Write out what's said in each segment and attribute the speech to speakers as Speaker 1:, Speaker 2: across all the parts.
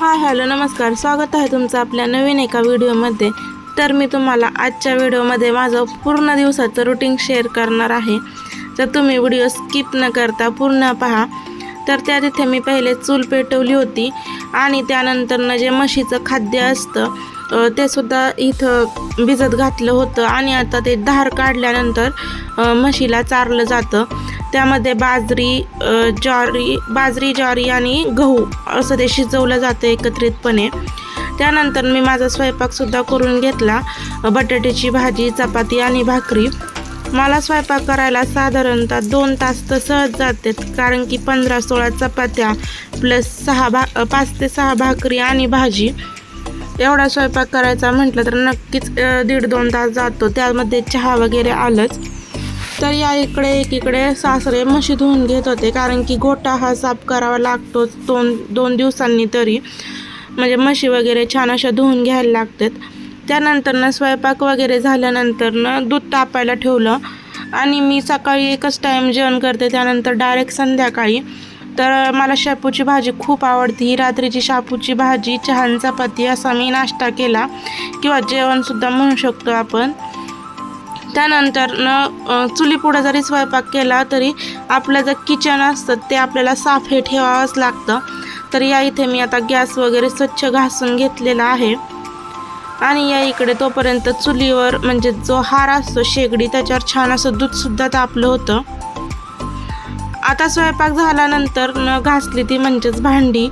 Speaker 1: Hi hello नमस्कार. स्वागत आहे तुमचं आपल्या नवीन एका व्हिडिओमध्ये. तर मी तुम्हाला आजच्या व्हिडिओमध्ये माझं पूर्ण दिवसाचं रुटीन शेअर करणार आहे. तर तुम्ही व्हिडिओ स्किप न करता पूर्ण पहा. तर त्या तिथे मी पहिले चूल पेटवली होती आणि त्यानंतरनं जे म्हशीचं खाद्य असतं तेसुद्धा ते सुद्धा इथं भिजत घातलं होतं आणि आता ते धार काढल्यानंतर म्हशीला चारलं जातं. त्यामध्ये बाजरी ज्वारी बाजरी ज्वारी आणि गहू असं ते शिजवलं जातं एकत्रितपणे. त्यानंतर मी माझा स्वयंपाकसुद्धा करून घेतला. बटाट्याची भाजी चपाती आणि भाकरी. मला स्वयंपाक करायला साधारणतः दोन तास तर सहज जाते कारण की पंधरा सोळा चपात्या प्लस सहा भा पाच ते सहा भाकरी आणि भाजी. एवढा स्वयंपाक करायचा म्हटलं तर नक्कीच दीड दोन तास जातो. त्यामध्ये चहा वगैरे आलंच. तर या इकडे एकीकडे सासरे म्हशी धुवून घेत होते. कारण की गोठा हा साफ करावा लागतोच दोन दोन दिवसांनी तरी. म्हणजे म्हशी वगैरे छान अशा धुवून घ्यायला लागतात. त्यानंतरनं स्वयंपाक वगैरे झाल्यानंतरनं दूध तापायला ठेवलं. आणि मी सकाळी एकच टाईम जेवण करते त्यानंतर डायरेक्ट संध्याकाळी. तर मला शापूची भाजी खूप आवडते. ही रात्रीची शापूची भाजी चहान चपाती असा मी नाश्ता केला. किंवा जेवणसुद्धा म्हणू शकतो आपण. त्यानंतर न चुलीपुढं जरी स्वयंपाक केला तरी आपलं जे किचन असतं ते आपल्याला साफ हे ठेवावंच लागतं. तर या इथे मी आता गॅस वगैरे स्वच्छ घासून घेतलेला आहे. आणि या इकडे तोपर्यंत चुलीवर म्हणजे जो हार असतो शेगडी त्याच्यावर छान असं दूधसुद्धा तापलं होतं. आता स्वयंपाक झाल्यानंतर न घासली ती म्हणजेच भांडी.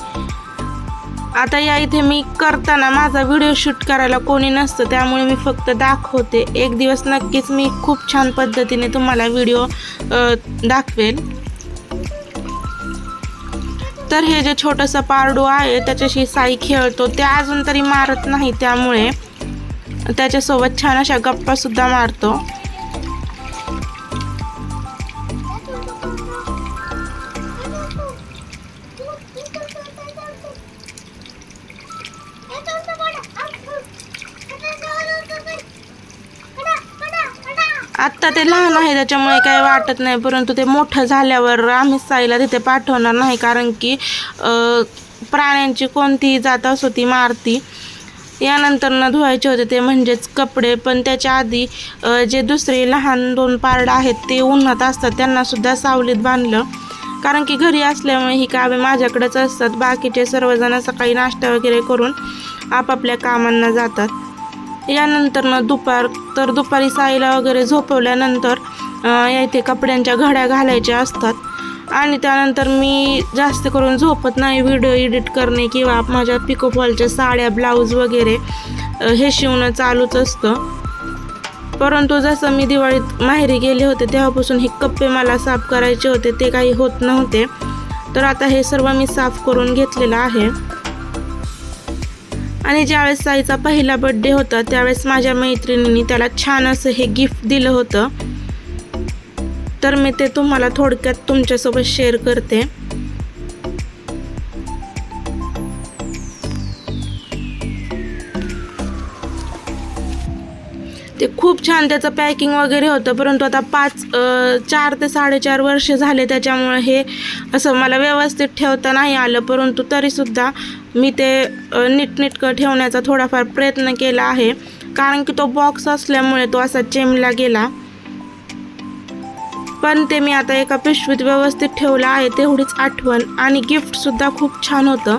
Speaker 1: आता या इथे मी करताना माझा व्हिडिओ शूट करायला कोणी नसतं त्यामुळे मी फक्त दाखवते. एक दिवस नक्कीच मी खूप छान पद्धतीने तुम्हाला व्हिडिओ दाखवेल. तर हे जे छोटंसं पारडू आहे त्याच्याशी साई खेळतो ते अजून तरी मारत नाही त्यामुळे त्याच्यासोबत छान अशा गप्पासुद्धा मारतो. आत्ता ते लहान आहे त्याच्यामुळे काही वाटत नाही. परंतु ते मोठं झाल्यावर आम्ही साईला तिथे पाठवणार नाही कारण की प्राण्यांची कोणतीही जात असो ती मारती. यानंतर न धुवायचे होते ते म्हणजेच कपडे पण त्याच्या आधी जे दुसरे लहान दोन पारडं आहेत ते उन्हात असतात त्यांनासुद्धा सावलीत बांधलं. कारण की घरी असल्यामुळे ही कामे माझ्याकडेच असतात बाकीचे सर्वजण सकाळी नाश्ता वगैरे करून आपापल्या कामांना जातात. यानंतर दुपार तर दुपारी साईला वगैरे झोपवल्यानंतर येथे या इथे कपड्यांच्या घड्या घालायच्या असतात. आणि त्यानंतर मी जास्त करून झोपत नाही व्हिडिओ एडिट करणे किंवा माझ्या पिकोफॉलच्या साड्या ब्लाऊज वगैरे हे शिवणं चालूच असतं. परंतु जसं मी दिवाळीत माहेरी गेले होते तेव्हापासून हे कप्पे मला साफ करायचे होते ते काही होत नव्हते. तर आता हे सर्व मी साफ करून घेतलेलं आहे. आणि ज्यावेळेस साईचा पहिला बड्डे होता त्यावेळेस माझ्या मैत्रिणींनी त्याला छान असं हे गिफ्ट दिलं होतं. तर मी ते तुम्हाला थोडक्यात तुमच्यासोबत शेअर करते. ते खूप छान त्याचं पॅकिंग वगैरे होतं परंतु आता पाच चार ते साडेचार वर्ष झाले त्याच्यामुळे हे असं मला व्यवस्थित ठेवता नाही आलं परंतु तरीसुद्धा मी ते अ, नीटनेटकं ठेवण्याचा थोडाफार प्रयत्न केला आहे. कारण की तो बॉक्स असल्यामुळे तो असा चेमला गेला. पण ते मी आता एका पिशवीत व्यवस्थित ठेवलं आहे तेवढीच आठवण आणि गिफ्टसुद्धा खूप छान होतं.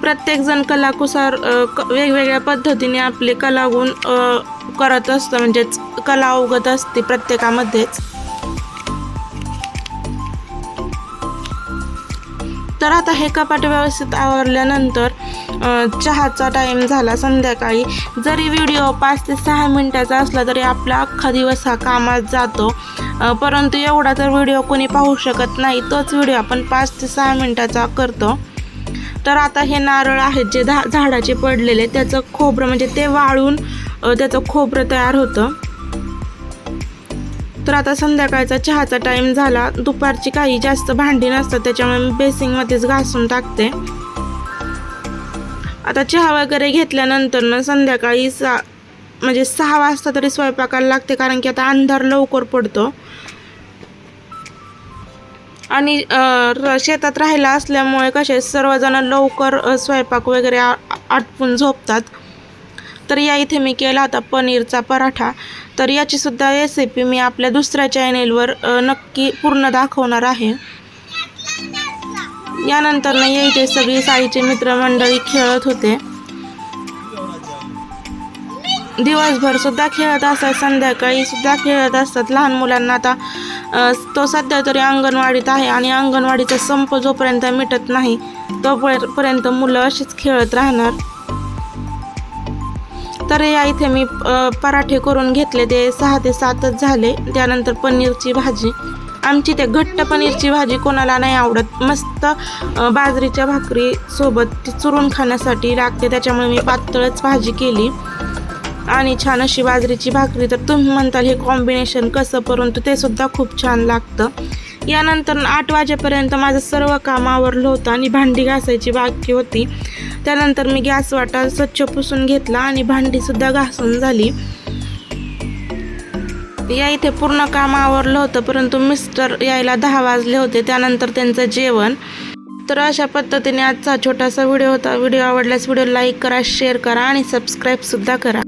Speaker 1: प्रत्येकजण कलाकुसार क- वेगवेगळ्या पद्धतीने आपले कलागुण करत असतं म्हणजेच कला अवगत असते प्रत्येकामध्येच. तर आता हे कपाट व्यवस्थित आवरल्यानंतर चहाचा टाईम झाला संध्याकाळी. जरी व्हिडिओ पाच ते सहा मिनटाचा असला तरी आपला अख्खा दिवस हा कामात जातो. परंतु एवढा तर व्हिडिओ कोणी पाहू शकत नाही. तोच व्हिडिओ आपण पाच ते सहा मिनटाचा करतो. तर आता हे नारळ आहेत जे झा झाडाचे पडलेले त्याचं खोबरं म्हणजे ते वाळून त्याचं खोबरं तयार होतं. तर आता संध्याकाळचा चहाचा टाईम झाला. दुपारची काही जास्त भांडी नसतात त्याच्यामुळे मी बेसिंगमध्येच घासून टाकते. आता चहा वगैरे घेतल्यानंतर ना संध्याकाळी सा म्हणजे सहा वाजता तरी स्वयंपाकाला लागते कारण की आता अंधार लवकर पडतो. आणि शेतात राहायला असल्यामुळे कसे सर्वजण लवकर स्वयंपाक वगैरे आटपून झोपतात. तर या इथे मी केला होता पनीरचा पराठा. तर याची सुद्धा रेसिपी मी आपल्या दुसऱ्या चॅनेलवर नक्की पूर्ण दाखवणार आहे. यानंतर ना या इथे सगळी साईचे मित्रमंडळी खेळत होते. दिवसभर सुद्धा खेळत असतात संध्याकाळी सुद्धा खेळत असतात. लहान मुलांना आता तो सध्या तरी अंगणवाडीत आहे आणि अंगणवाडीचा संप जोपर्यंत मिटत नाही तोपर्यंत मुलं अशीच खेळत राहणार. तर या इथे मी पराठे करून घेतले. ते सहा ते सातच झाले. त्यानंतर पनीरची भाजी. आमची ते घट्ट पनीरची भाजी कोणाला नाही आवडत. मस्त बाजरीच्या भाकरी सोबत ती चुरून खाण्यासाठी लागते. त्याच्यामुळे मी पातळच भाजी केली. आणि छान अशी बाजरीची भाकरी. तर तुम्ही म्हणताल हे कॉम्बिनेशन कसं परंतु ते सुद्धा खूप छान लागतं. यानंतर आठ वाजेपर्यंत माझं सर्व काम आवरलं होतं आणि भांडी घासायची बाकी होती. त्यानंतर मी गॅस वाटा स्वच्छ पुसून घेतला आणि भांडीसुद्धा घासून झाली. या इथे पूर्ण काम आवरलं होतं परंतु मिस्टर यायला दहा वाजले होते त्यानंतर त्यांचं जेवण. तर अशा पद्धतीने आजचा छोटासा व्हिडिओ होता. व्हिडिओ आवडल्यास व्हिडिओ लाईक करा शेअर करा आणि सबस्क्राईबसुद्धा करा.